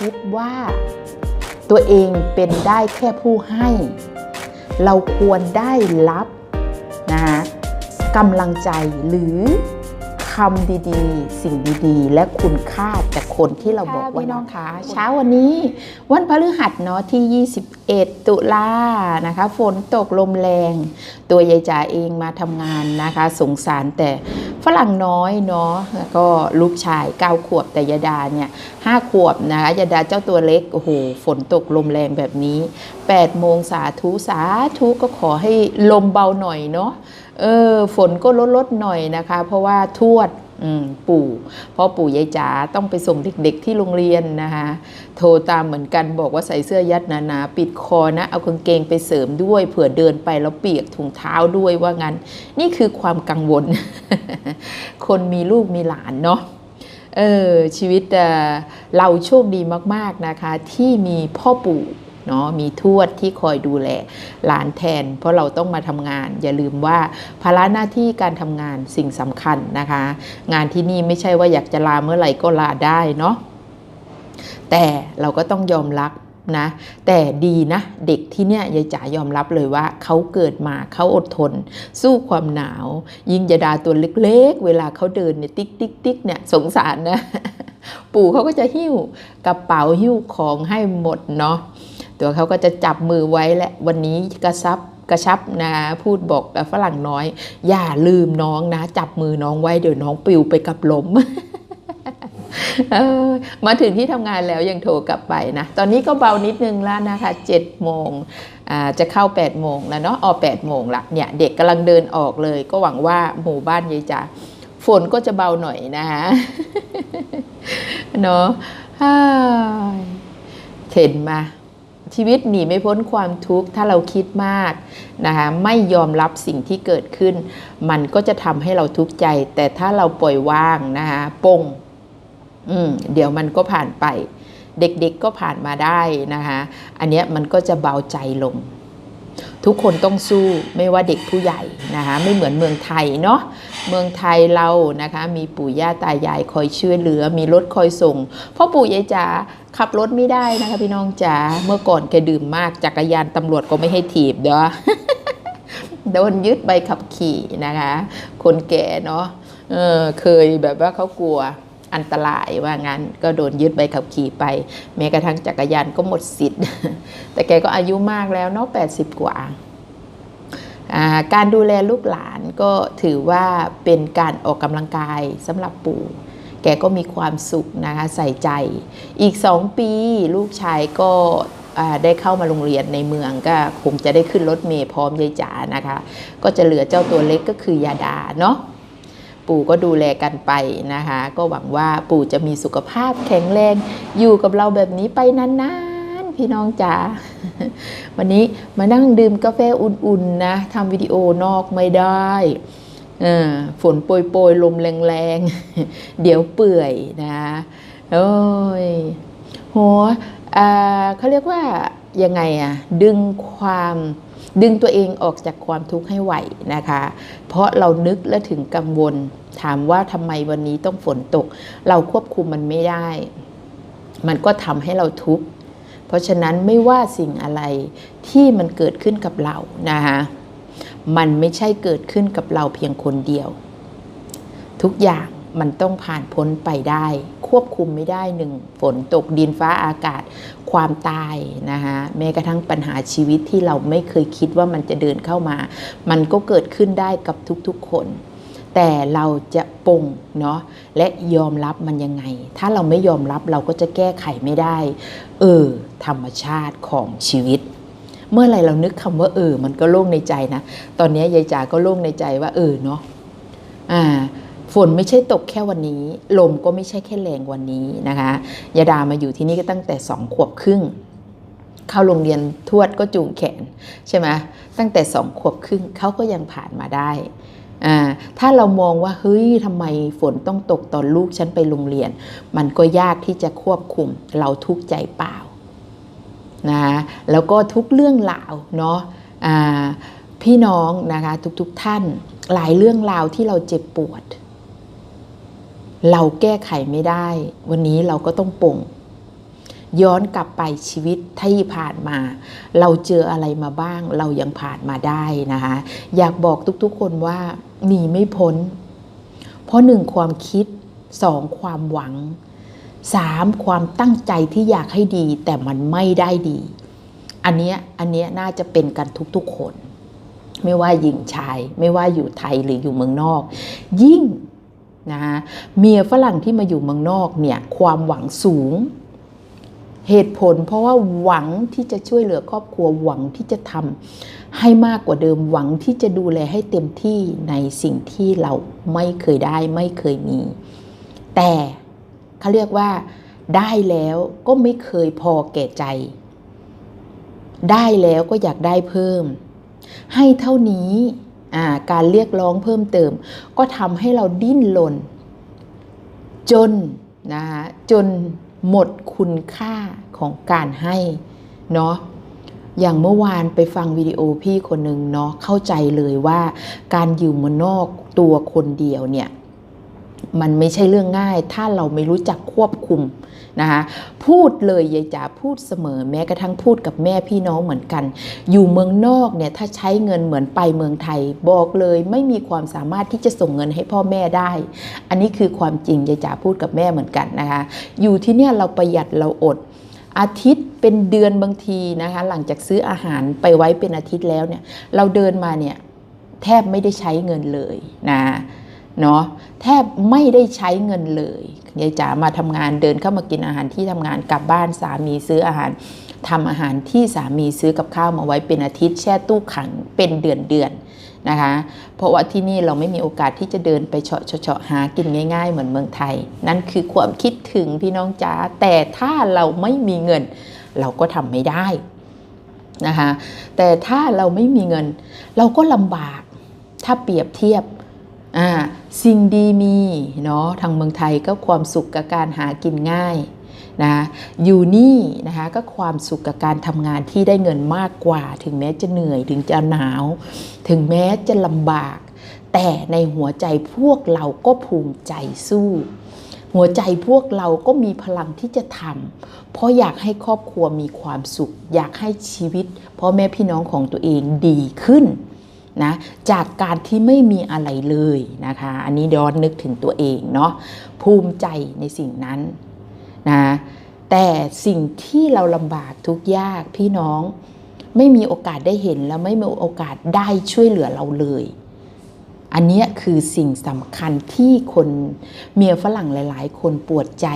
คิดว่า ตัวเองเป็นได้แค่ผู้ให้ เราควรได้รับนะกำลังใจหรือ คำดีๆ สิ่งดีๆ และคุณค่าจากคนที่เราบอกว่าน้องคะเช้าวันนี้ วันพฤหัสเนาะที่ 21 ตุลานะคะ ฝนตกลมแรง ตัวยายจ๋าเองมาทำงานนะคะ สงสารแต่ฝรั่งน้อยเนาะแล้วก็ลูกชาย 9 ขวบแต่ยาดาเนี่ยห้าขวบนะคะยาดาเจ้าตัวเล็กโอ้โหฝนตกลมแรงแบบนี้ 8โมงสาธุสาธุก็ขอให้ลมเบาหน่อยเนาะเออฝนก็ลดลดหน่อยนะคะ เพราะว่าทวดปู่พ่อปู่ยายจ๋าต้องไปส่งเด็กๆที่โรงเรียนนะคะโทรตามเหมือนกันบอกว่าใส่เสื้อยัดหนาๆปิดคอนะ เอากางเกงไปเสริมด้วยเผื่อเดินไปแล้วเปียกถุงเท้าด้วยว่างั้น นี่คือความกังวล คนมีลูกมีหลานเนาะเออชีวิตเเราโชคดีมากๆนะคะ ที่มีพ่อปู่ เนาะมีทวดที่คอยดูแลหลานแทน เพราะเราต้องมาทำงาน อย่าลืมว่าภาระหน้าที่การทำงานสิ่งสำคัญนะคะ งานที่นี่ไม่ใช่ว่าอยากจะลาเมื่อไหร่ก็ลาได้เนาะแต่เราก็ต้องยอมรับนะแต่ดีนะเด็กที่เนี่ยยายจ๋ายอมรับเลยว่าเขาเกิดมาเขาอดทน สู้ความหนาว ยิ่งยาดาตัวเล็กๆ เวลาเขาเดินเนี่ยติ๊กติ๊กติ๊กเนี่ยสงสารนะ ปู่เขาก็จะหิ้วกระเป๋าหิ้วของให้หมดเนาะ ตัวเขาก็จะจับมือไว้และวันนี้กระซับกระชับนะพูดบอกกับฝรั่งน้อย อย่าลืมน้องนะ จับมือน้องไว้เดี๋ยวน้องปิวไปกับลมมาถึงที่ทำงานแล้วยังโทรกลับไปนะ ตอนนี้ก็เบานิดนึงแล้วนะคะ7โมงจะเข้า 8 โมงแล้วเนาะออก8โมงละเนี่ยเด็กกำลังเดินออกเลย ก็หวังว่าหมู่บ้านยายจ๋าฝนก็จะเบาหน่อยนะคะเนาะเข็นมา ชีวิตหนีไม่พ้นความทุกข์ถ้าเราคิดมากนะคะไม่ยอมรับสิ่งที่เกิดขึ้น มันก็จะทำให้เราทุกข์ใจ แต่ถ้าเราปล่อยว่างนะคะปลงอืมเดี๋ยวมันก็ผ่านไป เด็กๆก็ผ่านมาได้นะคะอันเนี้ยมันก็จะเบาใจลง ทุกคนต้องสู้ไม่ว่าเด็กผู้ใหญ่นะคะไม่เหมือนเมืองไทยเนาะเมืองไทยเรานะคะมีปู่ย่าตายายคอยช่วยเหลือ มีรถคอยส่งพ่อปู่ยายจ๋าขับรถไม่ได้นะคะพี่น้องจ๋าเมื่อก่อนแกดื่มมากจักรยานตำรวจก็ไม่ให้ถีบเด้อโดนยึดใบขับขี่นะคะ คนแก่เนาะเออเคยแบบว่าเขากลัว อันตรายว่างั้นก็โดนยึดใบขับขี่ไป แม้กระทั่งจักรยานก็หมดสิทธิ์ แต่แกก็อายุมากแล้วเนาะ80กว่าอ่าการดูแลลูกหลานก็ถือว่าเป็นการออกกำลังกายสำหรับปู่ แกก็มีความสุขนะคะใส่ใจ อีกสองปีลูกชายก็ได้เข้ามาโรงเรียนในเมืองก็คงจะได้ขึ้นรถเมล์พร้อมยายจ๋านะคะ ก็จะเหลือเจ้าตัวเล็กก็คือยาดาเนาะ ปู่ก็ดูแลกันไปนะคะ ก็หวังว่าปู่จะมีสุขภาพแข็งแรง อยู่กับเราแบบนี้ไปนานๆ พี่น้องจ๋าวันนี้มานั่งดื่มกาแฟอุ่นๆนะทำวิดีโอนอกไม่ได้ฝนโปรยๆลมแรงๆ เดี๋ยวเปื่อยนะโอ้ยโหเขาเรียกว่ายังไงอะดึงความ ดึงตัวเองออกจากความทุกข์ให้ไหวนะคะ เพราะเรานึกและถึงกังวล ถามว่าทำไมวันนี้ต้องฝนตก เราควบคุมมันไม่ได้ มันก็ทำให้เราทุกข์เพราะฉะนั้นไม่ว่าสิ่งอะไรที่มันเกิดขึ้นกับเรานะคะมันไม่ใช่เกิดขึ้นกับเราเพียงคนเดียว ทุกอย่าง มันต้องผ่านพ้นไปได้ ควบคุมไม่ได้หนึ่งฝนตกดินฟ้าอากาศ ความตายนะคะแม้กระทั่งปัญหาชีวิตที่เราไม่เคยคิดว่ามันจะเดินเข้ามา มันก็เกิดขึ้นได้กับทุกๆคน แต่เราจะปงเนาะและยอมรับมันยังไง ถ้าเราไม่ยอมรับเราก็จะแก้ไขไม่ได้ เออ ธรรมชาติของชีวิตเมื่อไรเรานึกคำว่าเออ มันก็โล่งในใจนะ ตอนนี้ยายจ๋าก็โล่งในใจว่าเออเนาะ อ่า ฝนไม่ใช่ตกแค่วันนี้ ลมก็ไม่ใช่แค่แรงวันนี้นะคะยาดามาอยู่ที่นี่ก็ตั้งแต่สองขวบครึ่ง เข้าโรงเรียนทวดก็จูงแขนใช่ไหมตั้งแต่สองขวบครึ่งเขาก็ยังผ่านมาได้อ่าถ้าเรามองว่าเฮ้ยทำไมฝนต้องตกตอนลูกฉันไปโรงเรียน มันก็ยากที่จะควบคุมเราทุกใจเปล่านะแล้วก็ทุกเรื่องราวเนาะอ่าพี่น้องนะคะทุกๆทท่านหลายเรื่องราวที่เราเจ็บปวด เราแก้ไขไม่ได้ วันนี้เราก็ต้องปลงย้อนกลับไปชีวิตที่ผ่านมา เราเจออะไรมาบ้าง เรายังผ่านมาได้นะคะ อยากบอกทุกๆคนว่าหนีไม่พ้น เพราะหนึ่งความคิดสองความหวังสามความตั้งใจที่อยากให้ดี แต่มันไม่ได้ดี อันเนี้ยอันเนี้ยน่าจะเป็นกันทุกๆคน ไม่ว่าหญิงชาย ไม่ว่าอยู่ไทยหรืออยู่เมืองนอก ยิ่ง นะคะเมียฝรั่งที่มาอยู่เมืองนอกเนี่ยความหวังสูง เหตุผลเพราะว่าหวังที่จะช่วยเหลือครอบครัวหวังที่จะทำให้มากกว่าเดิมหวังที่จะดูแลให้เต็มที่ในสิ่งที่เราไม่เคยได้ไม่เคยมี แต่เขาเรียกว่าได้แล้วก็ไม่เคยพอแก่ใจ ได้แล้วก็อยากได้เพิ่ม ให้เท่านี้ การเรียกร้องเพิ่มเติม ก็ทำให้เราดิ้นรนจนนะคะจนหมดคุณค่าของการให้เนาะอย่างเมื่อวานไปฟังวิดีโอพี่คนหนึ่งเนาะเข้าใจเลยว่าการอยู่เมืองนอกตัวคนเดียวเนี่ย มันไม่ใช่เรื่องง่าย ถ้าเราไม่รู้จักควบคุมนะคะพูดเลยยายจ๋าพูดเสมอ แม้กระทั่งพูดกับแม่พี่น้องเหมือนกัน อยู่เมืองนอกเนี่ยถ้าใช้เงินเหมือนไปเมืองไทย บอกเลยไม่มีความสามารถที่จะส่งเงินให้พ่อแม่ได้ อันนี้คือความจริงยายจ๋าพูดกับแม่เหมือนกันนะคะอยู่ที่เนี่ยเราประหยัดเราอดอาทิตย์เป็นเดือนบางทีนะคะหลังจากซื้ออาหารไปไว้เป็นอาทิตย์แล้วเนี่ยเราเดินมาเนี่ยแทบไม่ได้ใช้เงินเลยนะ เนาะแทบไม่ได้ใช้เงินเลยยายจ๋ามาทำงานเดินเข้ามากินอาหารที่ทำงานกลับบ้านสามีซื้ออาหารทำอาหารที่สามีซื้อกับข้าวมาไว้เป็นอาทิตย์แช่ตู้ขังเป็นเดือนเดือนนะคะ เพราะว่าที่นี่เราไม่มีโอกาสที่จะเดินไปเฉาะเฉาะหากินง่าย ๆ เหมือนเมืองไทย นั่นคือความคิดถึงพี่น้องจ๋าแต่ถ้าเราไม่มีเงิน เราก็ทำไม่ได้นะคะแต่ถ้าเราไม่มีเงิน เราก็ลำบากถ้าเปรียบเทียบ สิ่งดีมีเนาะทางเมืองไทยก็ความสุขกับการหากินง่ายนะอยู่นี่นะคะก็ความสุขกับการทำงานที่ได้เงินมากกว่า ถึงแม้จะเหนื่อยถึงจะหนาว ถึงแม้จะลำบาก แต่ในหัวใจพวกเราก็ภูมิใจสู้ หัวใจพวกเราก็มีพลังที่จะทำเพราะอยากให้ครอบครัวมีความสุข อยากให้ชีวิตพ่อแม่พี่น้องของตัวเองดีขึ้น นะจากการที่ไม่มีอะไรเลยนะคะ อันนี้ย้อนนึกถึงตัวเองเนาะภูมิใจในสิ่งนั้นนะแต่สิ่งที่เราลำบากทุกยากพี่น้องไม่มีโอกาสได้เห็นและไม่มีโอกาสได้ช่วยเหลือเราเลย อันนี้คือสิ่งสำคัญที่คนเมียฝรั่งหลาย ๆ คนปวดใจ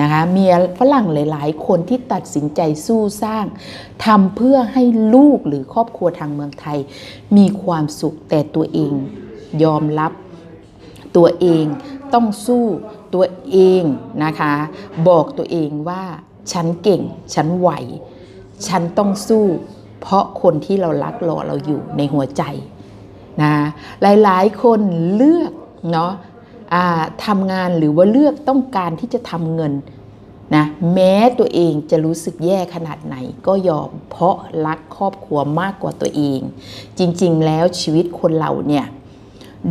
นะคะเมียฝรั่งหลาย ๆ คนที่ตัดสินใจสู้สร้างทำเพื่อให้ลูกหรือครอบครัวทางเมืองไทย มีความสุขแต่ตัวเองยอมรับตัวเองต้องสู้ตัวเองนะคะ บอกตัวเองว่าฉันเก่ง ฉันไหว ฉันต้องสู้ เพราะคนที่เรารักรอเราอยู่ในหัวใจนะหลายๆคนเลือกเนาะ ทำงานหรือว่าเลือกต้องการที่จะทำเงินนะแม้ตัวเองจะรู้สึกแย่ขนาดไหนก็ยอมเพราะรักครอบครัวมากกว่าตัวเอง จริงๆ แล้วชีวิตคนเราเนี่ย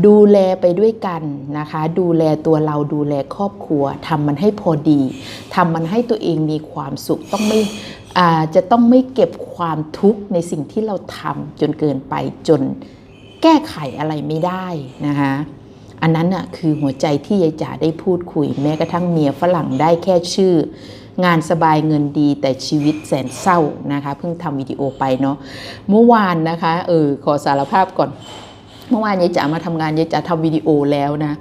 ดูแลไปด้วยกันนะคะ ดูแลตัวเราดูแลครอบครัวทำมันให้พอดีทำมันให้ตัวเองมีความสุขต้องไม่จะต้องไม่เก็บความทุกข์ในสิ่งที่เราทำจนเกินไปจนแก้ไขอะไรไม่ได้นะคะ อันนั้นน่ะคือหัวใจที่ยายจ๋าได้พูดคุย แม้กระทั่งเมียฝรั่งได้แค่ชื่อ งานสบายเงินดีแต่ชีวิตแสนเศร้านะคะเพิ่งทำวิดีโอไปเนาะเมื่อวานนะคะเออขอสารภาพก่อนเมื่อวานยายจ๋ามาทำงานยายจ๋าทำวิดีโอแล้วนะ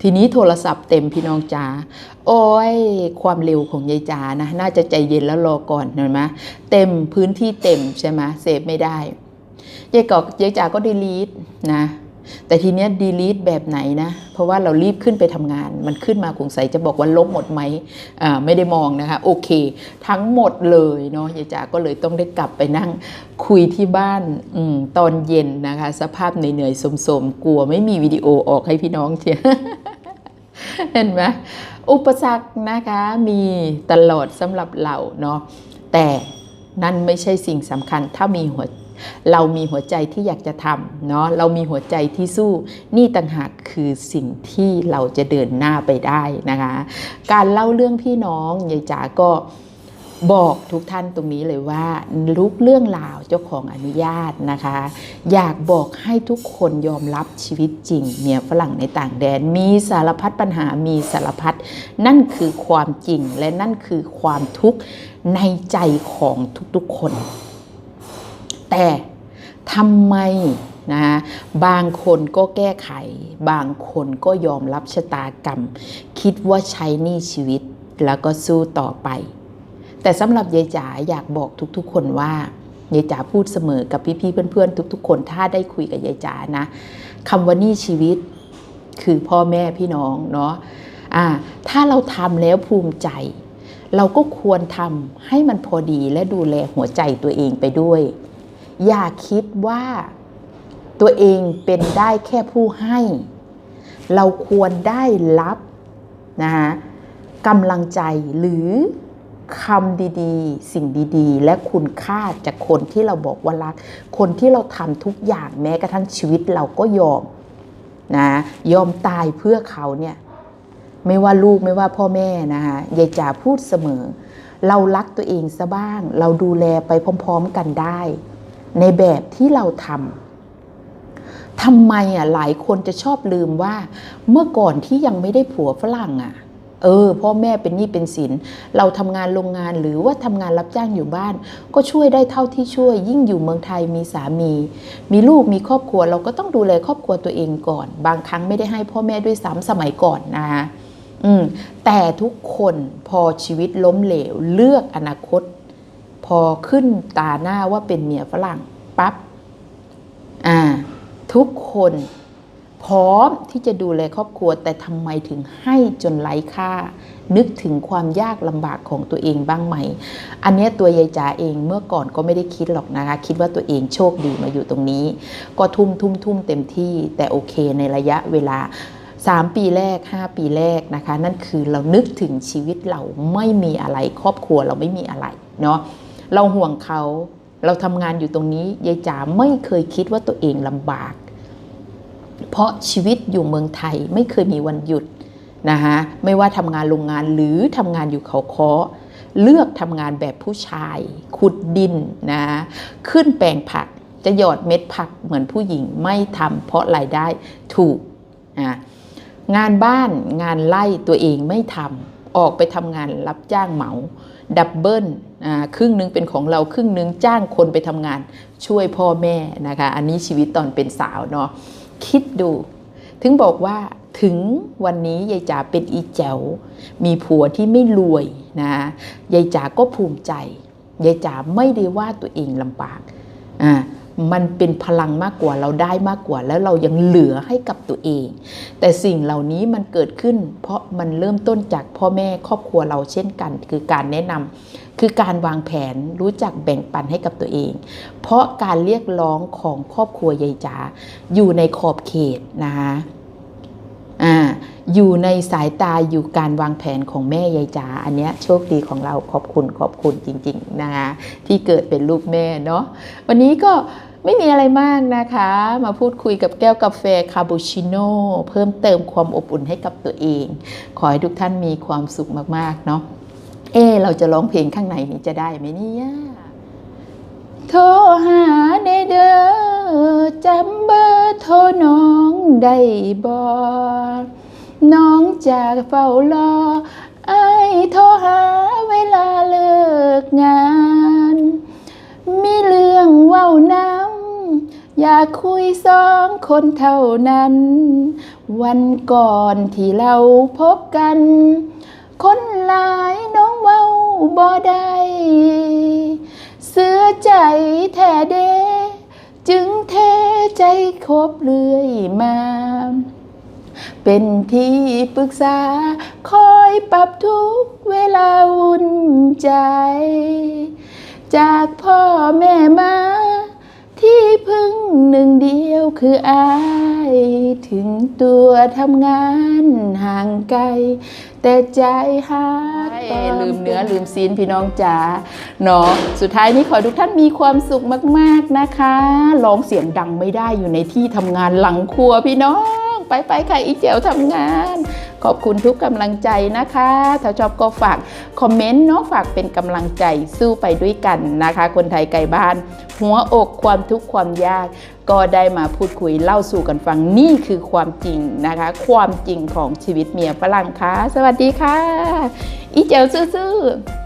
ทีนี้โทรศัพท์เต็มพี่น้องจ๋าโอ้ยความเร็วของยายจ๋านะน่าจะใจเย็นแล้วรอก่อนเห็นไหมเต็มพื้นที่เต็มใช่ไหมเซฟไม่ได้ยายกยายจ๋าก็ดีลีทนะ แต่ทีเนี้ยดีลีทแบบไหนนะ เพราะว่าเรารีบขึ้นไปทำงาน มันขึ้นมาคงใส่จะบอกว่าลบหมดไหมอ่าไม่ได้มองนะคะ โอเค ทั้งหมดเลยเนาะยายจ๋าก็เลยต้องได้กลับไปนั่งคุยที่บ้านอตอนเย็นนะคะ สภาพเหนื่อยๆสมๆ กลัวไม่มีวิดีโอออกให้พี่น้องเชียเห็นไหมอุปสรรคนะคะมีตลอดสำหรับเราเนาะแต่นั่นไม่ใช่สิ่งสำคัญถ้ามีหัว เรามีหัวใจที่อยากจะทำเนาะเรามีหัวใจที่สู้นี่ต่างหากคือสิ่งที่เราจะเดินหน้าไปได้นะคะ การเล่าเรื่องพี่น้องยายจ๋าก็บอกทุกท่านตรงนี้เลยว่าลุกเรื่องราวเจ้าของอนุญาตนะคะ อยากบอกให้ทุกคนยอมรับชีวิตจริง เมียฝรั่งในต่างแดน มีสารพัดปัญหามีสารพัดนั่นคือความจริงและนั่นคือความทุกข์ในใจของทุกๆคน แต่ทำไมนะบางคนก็แก้ไข บางคนก็ยอมรับชะตากรรม คิดว่าใช้นี้ชีวิตแล้วก็สู้ต่อไป แต่สำหรับยายจ๋าอยากบอกทุกๆ คนว่ายายจ๋าพูดเสมอกับพี่ๆเพื่อนๆ ทุก ๆ คนถ้าได้คุยกับยายจ๋านะคำว่านี้ชีวิตคือพ่อแม่พี่น้องเนาะอ่าถ้าเราทำแล้วภูมิใจ เราก็ควรทำให้มันพอดีและดูแลหัวใจตัวเองไปด้วย อย่าคิดว่าตัวเองเป็นได้แค่ผู้ให้ เราควรได้รับนะคะกำลังใจหรือคำดีๆ สิ่งดีๆ และคุณค่าจากคนที่เราบอกว่ารัก คนที่เราทำทุกอย่างแม้กระทั่งชีวิตเราก็ยอมนะยอมตายเพื่อเขาเนี่ยไม่ว่าลูกไม่ว่าพ่อแม่นะคะยายจ๋าพูดเสมอ เรารักตัวเองซะบ้าง เราดูแลไปพร้อม ๆ กันได้ ในแบบที่เราทำทำไมอะหลายคนจะชอบลืมว่า เมื่อก่อนที่ยังไม่ได้ผัวฝรั่งอะ เออพ่อแม่เป็นหนี้เป็นสิน เราทำงานโรงงานหรือว่าทำงานรับจ้างอยู่บ้าน ก็ช่วยได้เท่าที่ช่วย ยิ่งอยู่เมืองไทยมีสามี มีลูกมีครอบครัว เราก็ต้องดูแลครอบครัวตัวเองก่อน บางครั้งไม่ได้ให้พ่อแม่ด้วยซ้ำสมัยก่อนนะคะอืมแต่ทุกคนพอชีวิตล้มเหลวเลือกอนาคต พอขึ้นตาหน้าว่าเป็นเมียฝรั่งปั๊บอ่า ทุกคนพร้อมที่จะดูแลครอบครัวแต่ทำไมถึงให้จนไร้ค่า นึกถึงความยากลำบากของตัวเองบ้างไหม อันนี้ตัวยายจ๋าเองเมื่อก่อนก็ไม่ได้คิดหรอกนะคะ คิดว่าตัวเองโชคดีมาอยู่ตรงนี้ ก็ทุ่มทุ่มทุ่มเต็มที่ แต่โอเคในระยะเวลา 3 ปีแรก 5 ปีแรกนะคะ นั่นคือเรานึกถึงชีวิตเราไม่มีอะไรครอบครัวเราไม่มีอะไรเนาะ เราห่วงเขา เราทำงานอยู่ตรงนี้ยายจ๋าไม่เคยคิดว่าตัวเองลำบาก เพราะชีวิตอยู่เมืองไทยไม่เคยมีวันหยุดนะคะไม่ว่าทำงานโรงงานหรือทำงานอยู่เขาเคาะเลือกทำงานแบบผู้ชาย ขุดดินนะขึ้นแปลงผักจะหยอดเม็ดผักเหมือนผู้หญิงไม่ทำเพราะรายได้ถูกนะงานบ้านงานไล่ตัวเองไม่ทำออกไปทำงานรับจ้างเหมา ดับเบิล ครึ่งหนึ่งเป็นของเราครึ่งหนึ่งจ้างคนไปทำงานช่วยพ่อแม่นะคะอันนี้ชีวิตตอนเป็นสาวเนาะคิดดู ถึงบอกว่าถึงวันนี้ยายจ๋าเป็นอีแจ๋วมีผัวที่ไม่รวยนะยายจ๋าก็ภูมิใจยายจ๋าไม่ได้ว่าตัวเองลำบากอ่ามันเป็นพลังมากกว่าเราได้มากกว่า แล้วเรายังเหลือให้กับตัวเอง แต่สิ่งเหล่านี้มันเกิดขึ้น เพราะมันเริ่มต้นจากพ่อแม่ครอบครัวเราเช่นกัน คือการแนะนำ คือการวางแผนรู้จักแบ่งปันให้กับตัวเอง เพราะการเรียกร้องของครอบครัวยายจ๋าอยู่ในขอบเขตนะคะอ่าอยู่ในสายตาอยู่การวางแผนของแม่ยายจ๋าอันเนี้ยโชคดีของเราขอบคุณขอบคุณจริงๆนะคะที่เกิดเป็นลูกแม่เนาะวันนี้ก็ไม่มีอะไรมากนะคะ มาพูดคุยกับแก้วกาแฟคาปูชิโน่เพิ่มเติมความอบอุ่นให้กับตัวเอง ขอให้ทุกท่านมีความสุขมากๆเนาะ เอเราจะร้องเพลงข้างในนี้จะได้ไหมเนี่ยโทรหาเดเดอจำเบอร์โทรน้องได้บอน้องจากเฝ้ารอไอ้โทรหาเวลาเลิกงาน มีเรื่องเว้าน้ำอยากคุยสองคนเท่านั้น วันก่อนที่เราพบกัน คนหลายน้องเว้าบ่ได้เสื้อใจแท้เด จึงเทใจคบเรื่อยมา เป็นที่ปรึกษา คอยปรับทุกเวลาวุ่นใจ จากพ่อแม่มาที่พึ่งหนึ่งเดียวคืออาย ถึงตัวทำงานห่างไกล แต่ใจหักลืมเนื้อลืมซีนพี่น้องจ๋าเนาะสุดท้ายนี้ขอให้ทุกท่านมีความสุขมาก ๆนะคะร้องเสียงดังไม่ได้อยู่ในที่ทำงานหลังครัวพี่น้อง ไปไปค่ะอีเจ๋วทำงาน ขอบคุณทุกกำลังใจนะคะ ถ้าชอบก็ฝากคอมเมนต์เนาะฝากเป็นกำลังใจสู้ไปด้วยกันนะคะ คนไทยไกลบ้าน หัวอกความทุกข์ความยาก ก็ได้มาพูดคุยเล่าสู่กันฟังนี่คือความจริงนะคะ ความจริงของชีวิตเมียฝรั่งค่ะสวัสดีค่ะ อีเจ๋วซื่อๆ